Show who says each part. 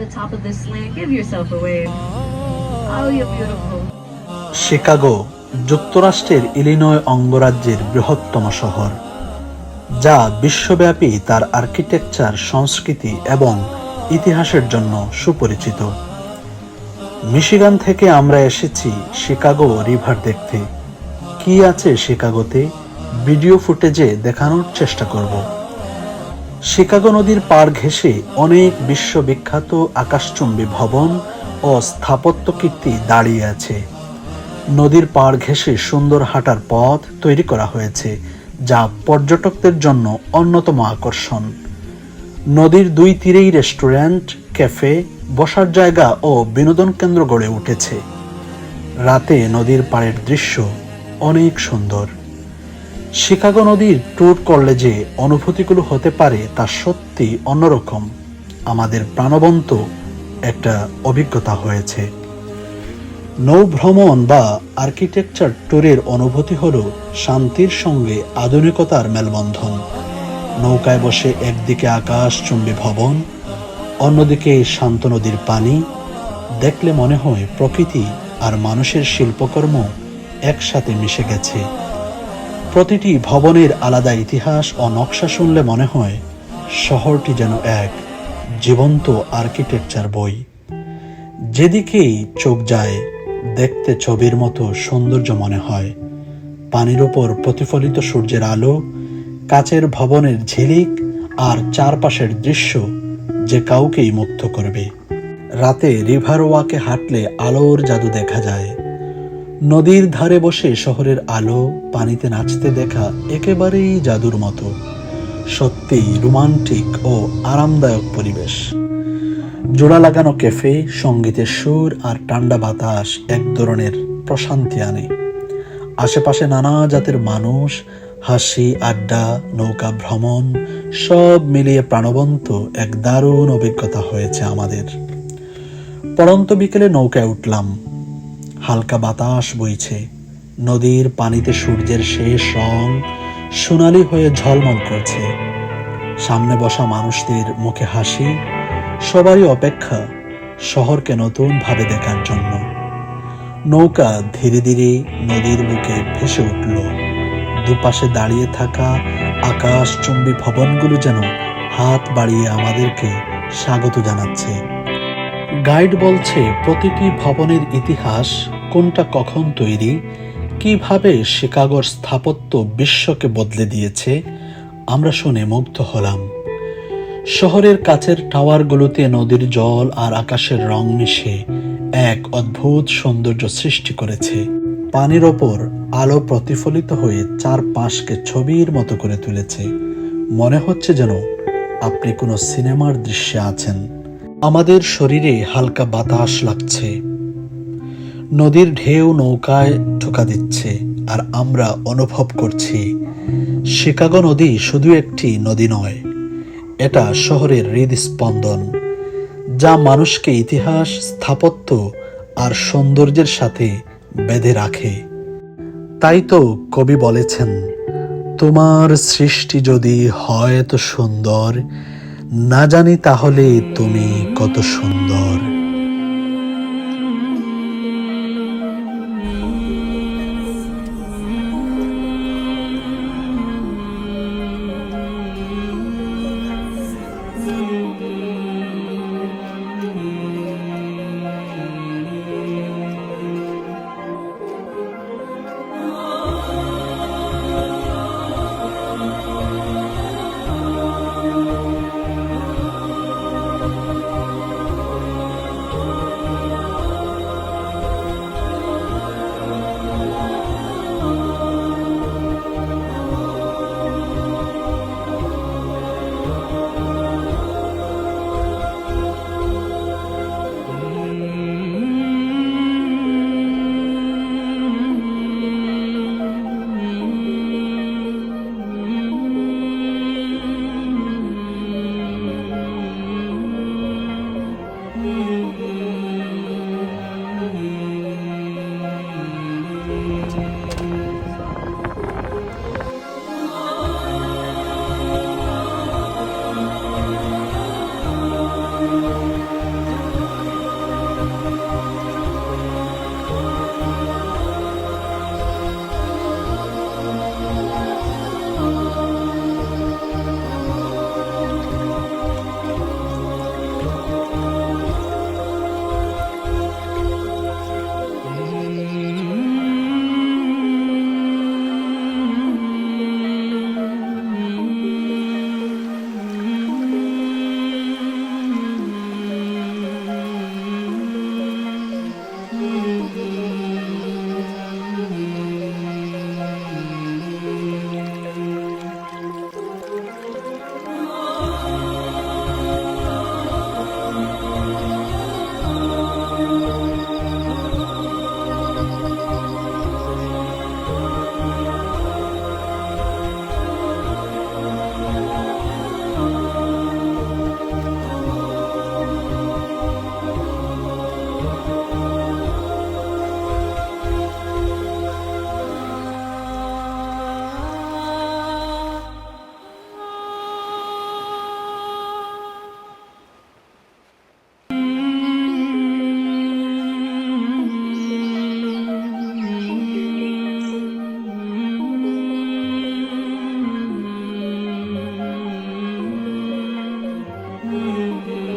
Speaker 1: the top of this slant, give yourself a wave. Oh, you're beautiful.
Speaker 2: Chicago যুক্তরাষ্ট্রের Illinois অঙ্গরাজ্যের বৃহত্তম শহর যা বিশ্বব্যাপী তার আর্কিটেকচার সংস্কৃতি এবং ইতিহাসের জন্য সুপরিচিত। মিশিগান থেকে আমরা এসেছি শিকাগো রিভার দেখতে। কি আছে শিকাগোতে ভিডিও ফুটেজে দেখানোর চেষ্টা করব। শিকাগো নদীর পাড় ঘেঁষে অনেক বিশ্ববিখ্যাত আকাশচুম্বী ভবন ও স্থাপত্য কীর্তি দাঁড়িয়ে আছে। নদীর পাড় ঘেঁষে সুন্দর হাঁটার পথ তৈরি করা হয়েছে, যা পর্যটকদের জন্য অন্যতম আকর্ষণ। নদীর দুই তীরেই রেস্টুরেন্ট, ক্যাফে, বসার জায়গা ও বিনোদন কেন্দ্র গড়ে উঠেছে। রাতে নদীর পাড়ের দৃশ্য অনেক সুন্দর। শিকাগো নদীর ট্যুর করলে যে অনুভূতিগুলো হতে পারে তা সত্যি অন্যরকম। আমাদের প্রাণবন্ত একটা অভিজ্ঞতা হয়েছে। নৌভ্রমণ বা আর্কিটেকচার ট্যুরের অনুভূতি হল শান্তির সঙ্গে আধুনিকতার মেলবন্ধন। নৌকায় বসে একদিকে আকাশ চুম্বী ভবন, অন্যদিকে শান্ত নদীর পানি। দেখলে মনে হয় প্রকৃতি আর মানুষের শিল্পকর্ম একসাথে মিশে গেছে। প্রতিটি ভবনের আলাদা ইতিহাস ও নকশা শুনলে মনে হয় শহরটি যেন এক জীবন্ত আর্কিটেকচার বই। যেদিকেই চোখ যায়, দেখতে ছবির মতো সৌন্দর্য মনে হয়। পানির ওপর প্রতিফলিত সূর্যের আলো, কাচের ভবনের ঝিলিক আর চারপাশের দৃশ্য যে কাউকেই মুগ্ধ করবে। রাতে রিভার ওয়াকে হাঁটলে আলোর জাদু দেখা যায়। নদীর ধারে বসে শহরের আলো, পানিতে নাচতে দেখা একেবারেই জাদুর মতো। সত্যিই রোমান্টিক ও আরামদায়ক পরিবেশ। জোড়া লাগানো ক্যাফে, সঙ্গীতের সুর আর ঠান্ডা বাতাস এক ধরনের প্রশান্তি আনে। আশেপাশে নানা জাতের মানুষ, হাসি, আড্ডা, নৌকা ভ্রমণ, সব মিলিয়ে প্রাণবন্ত এক দারুণ অভিজ্ঞতা হয়েছে আমাদের। পরন্ত বিকেলে নৌকায় উঠলাম। হালকা বাতাস বইছে। নদীর পানিতে সূর্যের শেষ রং সোনালি হয়ে ঝলমল করছে। সামনে বসা মানুষদের মুখে হাসি, সবারই অপেক্ষা শহরকে নতুন ভাবে দেখার জন্য। নৌকা ধীরে ধীরে নদীর বুকে ভেসে উঠল। দুপাশে দাঁড়িয়ে থাকা আকাশচুম্বী ভবনগুলো যেন হাত বাড়িয়ে আমাদেরকে স্বাগত জানাচ্ছে। গাইড বলছে, প্রতিটি ভবনের ইতিহাস কোনটা কখন তৈরি, কীভাবে শিকাগোর স্থাপত্য বিশ্বকে বদলে দিয়েছে, আমরা শুনে মুগ্ধ হলাম। শহরের কাছের টাওয়ারগুলোতে নদীর জল আর আকাশের রং মিশে এক অদ্ভুত সৌন্দর্য সৃষ্টি করেছে। পানির ওপর আলো প্রতিফলিত হয়ে চারপাশকে ছবির মতো করে তুলেছে। মনে হচ্ছে যেন আপনি কোনো সিনেমার দৃশ্যে আছেন। আমাদের শরীরে হালকা বাতাস লাগছে। নদীর ঢেউ নৌকায় ঠোকা দিচ্ছে, আর আমরা অনুভব করছি শিকাগো নদী শুধু একটি নদী নয়, এটা শহরের হৃদস্পন্দন, যা মানুষকে ইতিহাস, স্থাপত্য আর সৌন্দর্যের সাথে বেঁধে রাখে। তাই তো কবি বলেছেন, তোমার সৃষ্টি যদি হয় তো সুন্দর না জানি তাহলে তুমি কত সুন্দর। Mm-hmm.